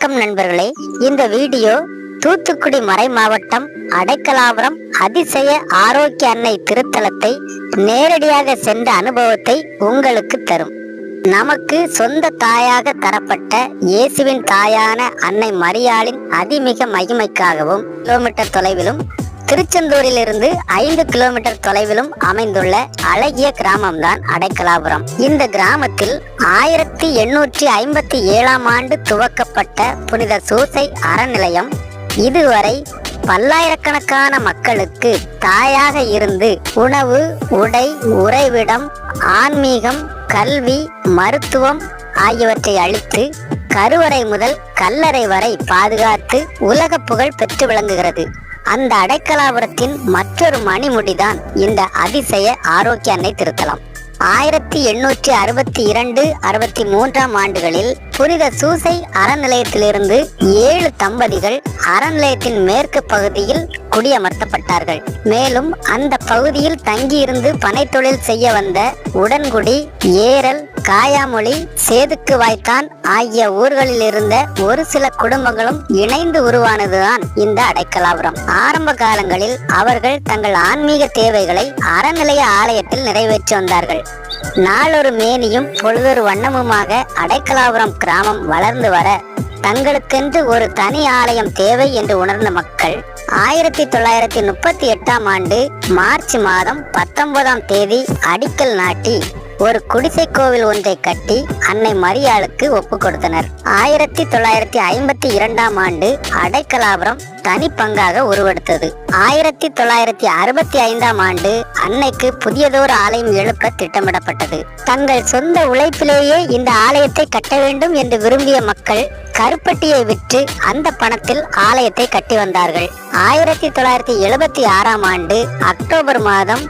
வணக்கம் நண்பர்களே. இந்த வீடியோ தூத்துக்குடி மறை மாவட்டம் அடைக்கலாபுரம் அதிசய ஆரோக்கிய அன்னை திருத்தலத்தை நேரடியாக சென்ற அனுபவத்தை உங்களுக்கு தரும். நமக்கு சொந்த தாயாக தரப்பட்ட இயேசுவின் தாயான அன்னை மரியாளின் அதிமிக மகிமைக்காகவும் கிலோமீட்டர் தொலைவிலும் திருச்செந்தூரிலிருந்து ஐந்து கிலோமீட்டர் தொலைவிலும் அமைந்துள்ள அழகிய கிராமம்தான் அடைக்கலாபுரம். இந்த கிராமத்தில் ஆயிரத்தி எண்ணூற்றி ஐம்பத்தி ஏழாம் ஆண்டு துவக்கப்பட்ட புனித சூசை அறநிலையம் இதுவரை பல்லாயிரக்கணக்கான மக்களுக்கு தாயாக இருந்து உணவு உடை உறைவிடம் ஆன்மீகம் கல்வி மருத்துவம் ஆகியவற்றை அளித்து கருவறை முதல் கல்லறை வரை பாதுகாத்து உலக புகழ் பெற்று விளங்குகிறது. அந்த அடைக்கலாபுரத்தின் மற்றொரு மணிமுடிதான் இந்த அதிசய ஆரோக்கிய அன்னை திருத்தலம். ஆயிரத்தி எண்ணூற்றி அறுபத்தி இரண்டு அறுபத்தி மூன்றாம் ஆண்டுகளில் புனித சூசை அறநிலையத்திலிருந்து ஏழு தம்பதிகள் அறநிலையத்தின் மேற்கு பகுதியில் குடியமர்த்தப்பட்டார்கள். மேலும் அந்த பகுதியில் தங்கியிருந்து பனைத்தொழில் செய்ய வந்த உடன்குடி ஏரல் காயாமொழி சேதுக்கு வாய்க்கான் ஆகிய ஊர்களில் இருந்த ஒரு சில குடும்பங்களும் இணைந்து உருவானதுதான் இந்த அடைக்கலாபுரம். ஆரம்ப காலங்களில் அவர்கள் தங்கள் ஆன்மீக தேவைகளை அறநிலைய ஆலயத்தில் நிறைவேற்றி வந்தார்கள். நாளொரு மேனியும் பொழுதொரு வண்ணமுமாக அடைக்கலாபுரம் கிராமம் வளர்ந்து வர தங்களுக்கென்று ஒரு தனி ஆலயம் தேவை என்று உணர்ந்த மக்கள் ஆயிரத்தி தொள்ளாயிரத்தி முப்பத்தி எட்டாம் ஆண்டு மார்ச் மாதம் பத்தொன்பதாம் தேதி அடிக்கல் நாட்டி ஒரு குடிசை கோவில் ஒன்றை கட்டி அன்னை மரியாளுக்கு ஒப்பு கொடுத்தனர். ஆயிரத்தி தொள்ளாயிரத்தி ஐம்பத்தி இரண்டாம் ஆண்டு அடைக்கலாபுரம் தனி பங்காக உருவெடுத்தது. ஆயிரத்தி தொள்ளாயிரத்தி அறுபத்தி ஐந்தாம் ஆண்டு அன்னைக்கு புதியதோர் ஆலயம் எழுப்ப திட்டமிடப்பட்டது. தங்கள் சொந்த உழைப்பிலேயே இந்த ஆலயத்தை கட்ட வேண்டும் என்று விரும்பிய மக்கள் கருப்பட்டியை விற்று அந்த பணத்தில் ஆலயத்தை கட்டி வந்தார்கள். ஆயிரத்தி தொள்ளாயிரத்தி எழுபத்தி ஆறாம் ஆண்டு அக்டோபர் மாதம்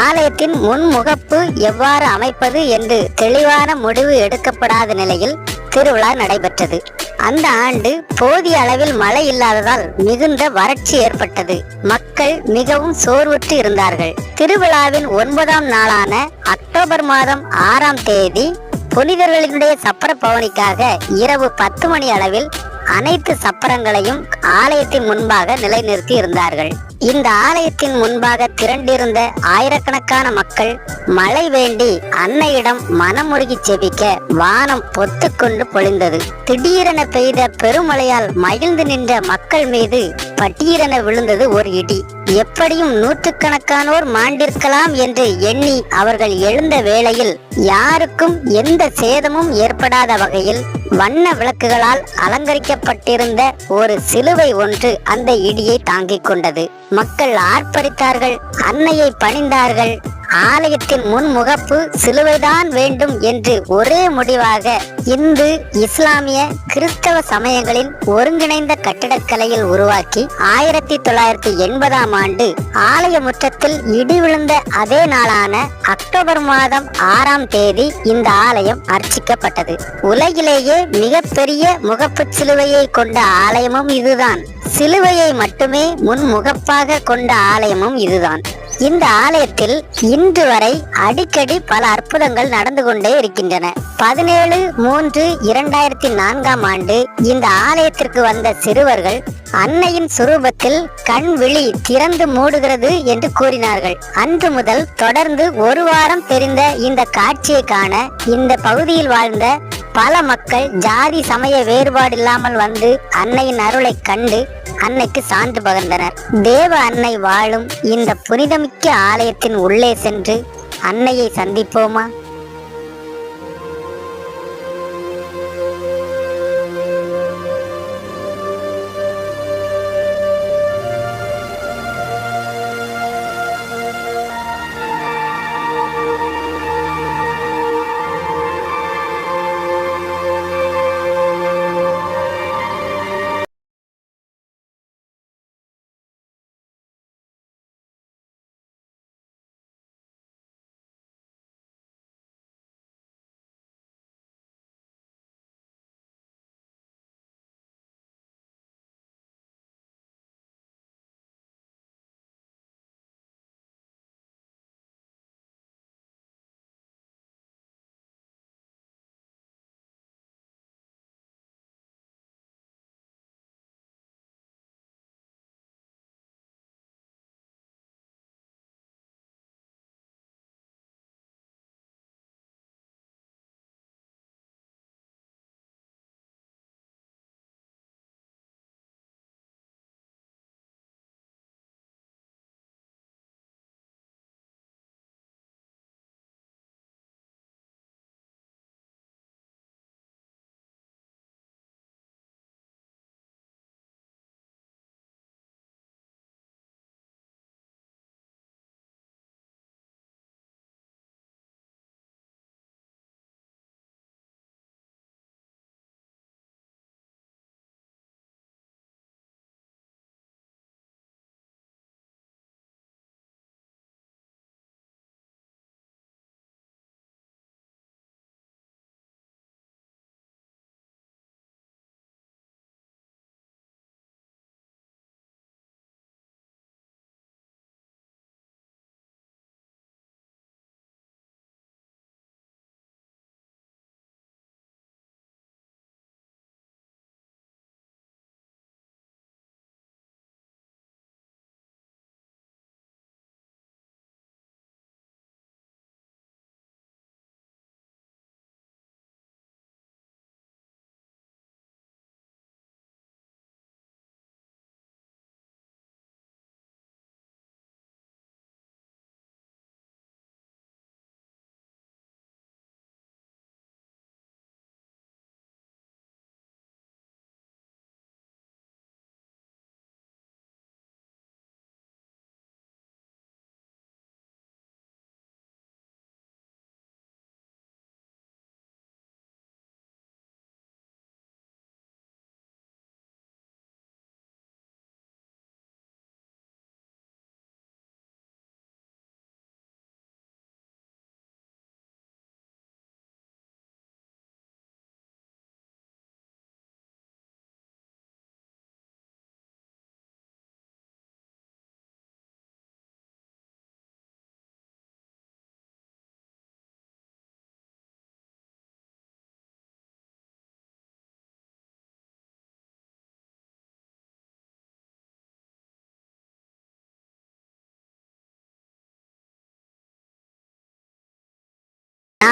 ஆலயத்தின் முன்முகப்பு எவ்வாறு அமைப்பது என்று தெளிவான முடிவு எடுக்கப்படாத நிலையில் திருவிழா நடைபெற்றது. அந்த ஆண்டு போதிய அளவில் மழை இல்லாததால் மிகுந்த வறட்சி ஏற்பட்டது. மக்கள் மிகவும் சோர்வுற்று இருந்தார்கள். திருவிழாவின் ஒன்பதாம் நாளான அக்டோபர் மாதம் ஆறாம் தேதி புனிதர்களினுடைய சப்பர பவனிக்காக இரவு பத்து மணி அளவில் அனைத்து சப்பரங்களையும் ஆலயத்தின் முன்பாக நிலைநிறுத்தி இருந்தார்கள். இந்த ஆலயத்தின் முன்பாக திரண்டிருந்த ஆயிரக்கணக்கான மக்கள் மழை வேண்டி அன்னையிடம் மனமுருகி செபிக்க வானம் பொத்துக்கொண்டு பொழிந்தது. திடீரென பெய்த பெருமழையால் மகிழ்ந்து நின்ற மக்கள் மீது பட்டீரென விழுந்தது ஒரு இடி. எப்படியும் நூற்றுக்கணக்கானோர் மாண்டிருக்கலாம் என்று எண்ணி அவர்கள் எழுந்த வேளையில் யாருக்கும் எந்த சேதமும் ஏற்படாத வகையில் வண்ண விளக்குகளால் அலங்கரிக்கப்பட்டிருந்த ஒரு சிலுவை ஒன்று அந்த இடியை தாங்கிக் கொண்டது. மக்கள் ஆர்ப்பரித்தார்கள் அன்னையை பணிந்தார்கள். ஆலயத்தின் முன்முகப்பு சிலுவைதான் வேண்டும் என்று ஒரே முடிவாக இந்து இஸ்லாமிய கிறிஸ்தவ சமயங்களின் ஒருங்கிணைந்த கட்டிடக்கலையில் உருவாக்கி ஆயிரத்தி தொள்ளாயிரத்தி எண்பதாம் ஆண்டு ஆலய முற்றத்தில் இடி விழுந்த அதே நாளான அக்டோபர் மாதம் ஆறாம் தேதி இந்த ஆலயம் அர்ச்சிக்கப்பட்டது. உலகிலேயே மிகப்பெரிய முகப்பு சிலுவையை கொண்ட ஆலயமும் இதுதான். சிலுவையை மட்டுமே முன்முகப்பாக கொண்ட ஆலயமும் இதுதான். இந்த ஆலயத்தில் இன்று வரை அடிக்கடி பல அற்புதங்கள் நடந்து கொண்டே இருக்கின்றன. பதினேழு மூன்று இரண்டாயிரத்தி நான்காம் ஆண்டு இந்த ஆலயத்திற்கு வந்த சிறுவர்கள் அன்னையின் சுரூபத்தில் கண் விழி திறந்து மூடுகிறது என்று கூறினார்கள். அன்று முதல் தொடர்ந்து ஒரு வாரம் தெரிந்த இந்த காட்சியை காண இந்த பகுதியில் வாழ்ந்த பல மக்கள் ஜாதி சமய வேறுபாடு இல்லாமல் வந்து அன்னையின் அருளை கண்டு அன்னைக்கு சான்று பகிர்ந்தனர். தேவ அன்னை வாழும் இந்த புனிதமிக்க ஆலயத்தின் உள்ளே சென்று அன்னையை சந்திப்போமா?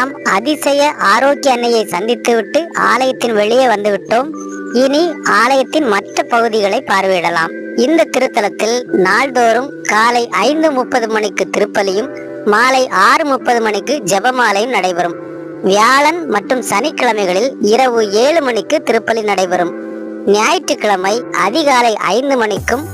நாம் அதிசய ஆரோக்கிய அன்னையை சந்தித்துவிட்டு ஆலயத்தின் வெளியே வந்துவிட்டோம். இனி ஆலயத்தின் மற்ற பகுதிகளை பார்வையிடலாம். இந்த திருத்தலத்தில் நாள்தோறும் காலை ஐந்து முப்பது மணிக்கு திருப்பலியும் மாலை ஆறு முப்பது மணிக்கு ஜெபமாலையும் நடைபெறும். வியாழன் மற்றும் சனிக்கிழமைகளில் இரவு ஏழு மணிக்கு திருப்பலி நடைபெறும். ஞாயிற்றுக்கிழமை அதிகாலை ஐந்து மணிக்கும்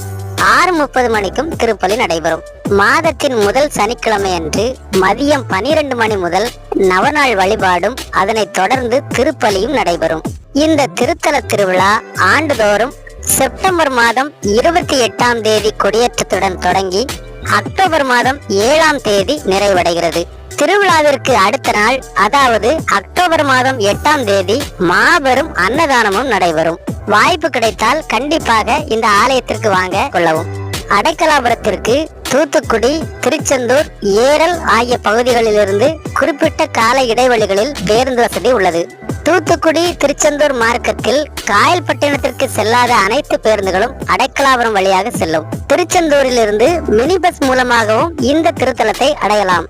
ஆறு முப்பது மணிக்கும் திருப்பலி நடைபெறும். மாதத்தின் முதல் சனிக்கிழமை அன்று மதியம் பனிரெண்டு மணி முதல் நவநாள் வழிபாடும் அதனைத் தொடர்ந்து திருப்பலியும் நடைபெறும். இந்த திருத்தல திருவிழா ஆண்டுதோறும் செப்டம்பர் மாதம் இருபத்தி எட்டாம் தேதி கொடியேற்றத்துடன் தொடங்கி அக்டோபர் மாதம் ஏழாம் தேதி நிறைவடைகிறது. திருவிழாவிற்கு அடுத்த நாள் அதாவது அக்டோபர் மாதம் எட்டாம் தேதி மாபெரும் அன்னதானமும் நடைபெறும். வாய்ப்பு கிடைத்தால் கண்டிப்பாக இந்த ஆலயத்திற்கு வாங்க கொள்ளவும். அடைக்கலாபுரத்திற்கு தூத்துக்குடி திருச்செந்தூர் ஏரல் ஆகிய பகுதிகளிலிருந்து குறிப்பிட்ட கால இடைவெளிகளில் பேருந்து வசதி உள்ளது. தூத்துக்குடி திருச்செந்தூர் மார்க்கத்தில் காயல்பட்டினத்திற்கு செல்லாத அனைத்து பேருந்துகளும் அடைக்கலாபுரம் வழியாக செல்லும். திருச்செந்தூரிலிருந்து மினி பஸ் மூலமாகவும் இந்த திருத்தலத்தை அடையலாம்.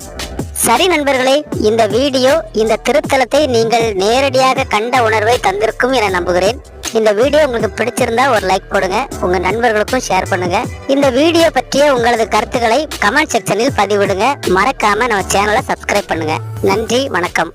சரி நண்பர்களே இந்த வீடியோ இந்த திருத்தலத்தை நீங்கள் நேரடியாக கண்ட உணர்வை தந்திருக்கும் என நம்புகிறேன். இந்த வீடியோ உங்களுக்கு பிடிச்சிருந்தா ஒரு லைக் போடுங்க உங்க நண்பர்களுக்கும் ஷேர் பண்ணுங்க. இந்த வீடியோ பற்றிய உங்களது கருத்துக்களை கமெண்ட் செக்ஷனில் பதிவிடுங்க. மறக்காம நம்ம சேனலை சப்ஸ்கிரைப் பண்ணுங்க. நன்றி வணக்கம்.